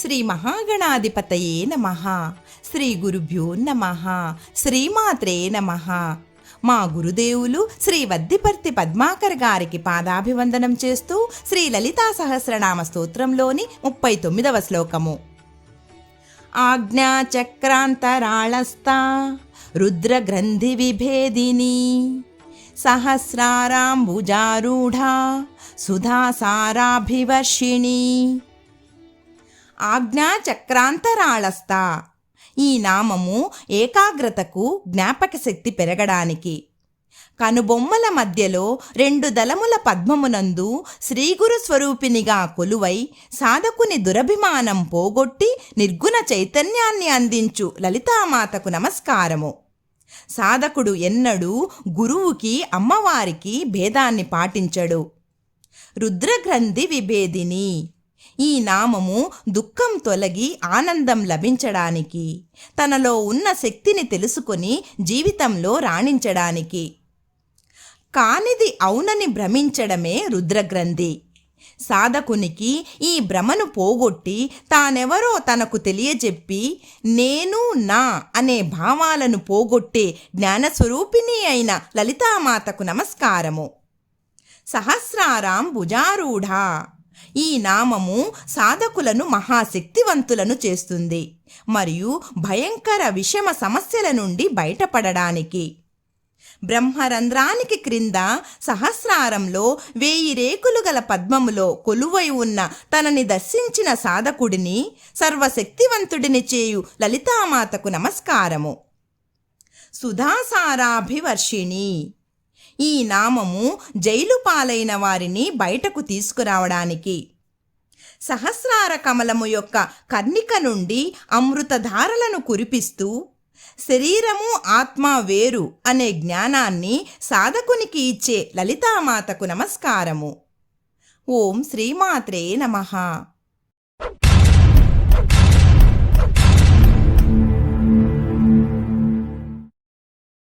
శ్రీ మహాగణాధిపతయే నమ. శ్రీ గురుభ్యో నమ. శ్రీమాత్రే నమ. మా గురుదేవులు శ్రీ వద్దిపర్తి పద్మాకర్ గారికి పాదాభివందనం చేస్తూ శ్రీ లలితా సహస్రనామ స్తోత్రంలోని ముప్పై తొమ్మిదవ శ్లోకము. ఆజ్ఞాచక్రాంతరాళస్తా రుద్రగ్రంథి విభేదిని సహస్రారాంబుజారూఢా సుధాసారాభివర్షిణి ఆజ్ఞాచక్రాంతరాళస్థ. ఈ నామము ఏకాగ్రతకు జ్ఞాపక శక్తి పెరగడానికి. కనుబొమ్మల మధ్యలో రెండు దళముల పద్మమునందు శ్రీగురు స్వరూపినిగా కొలువై సాధకుని దురభిమానం పోగొట్టి నిర్గుణ చైతన్యాన్ని అందించు లలితామాతకు నమస్కారము. సాధకుడు ఎన్నడూ గురువుకి అమ్మవారికి భేదాన్ని పాటించడు. రుద్రగ్రంథి విభేదిని. ఈ నామము దుఃఖం తొలగి ఆనందం లభించడానికి తనలో ఉన్న శక్తిని తెలుసుకొని జీవితంలో రాణించడానికి. కానిది అవునని భ్రమించడమే రుద్రగ్రంథి. సాధకునికి ఈ భ్రమను పోగొట్టి తానెవరో తనకు తెలియజెప్పి నేను నా అనే భావాలను పోగొట్టే జ్ఞానస్వరూపిణి అయిన లలితామాతకు నమస్కారము. సహస్రారాం భుజారూఢ. ఈ నామము సాధకులను మహాశక్తివంతులను చేస్తుంది. మరియు భయంకర విషమ సమస్యల నుండి బయటపడడానికి. బ్రహ్మరంధ్రానికి క్రింద సహస్రారంలో వేయి రేకులు గల పద్మములో కొలువై ఉన్న తనని దర్శించిన సాధకుడిని సర్వశక్తివంతుడిని చేయు లలితామాతకు నమస్కారము. సుధాసారాభివర్షిణి. ఈ నామము జైలు పాలైన వారిని బయటకు తీసుకురావడానికి. సహస్రార కమలము యొక్క కర్ణిక నుండి అమృతధారలను కురిపిస్తూ శరీరము ఆత్మ వేరు అనే జ్ఞానాన్ని సాధకునికి ఇచ్చే లలితామాతకు నమస్కారము. ఓం శ్రీమాత్రే నమః.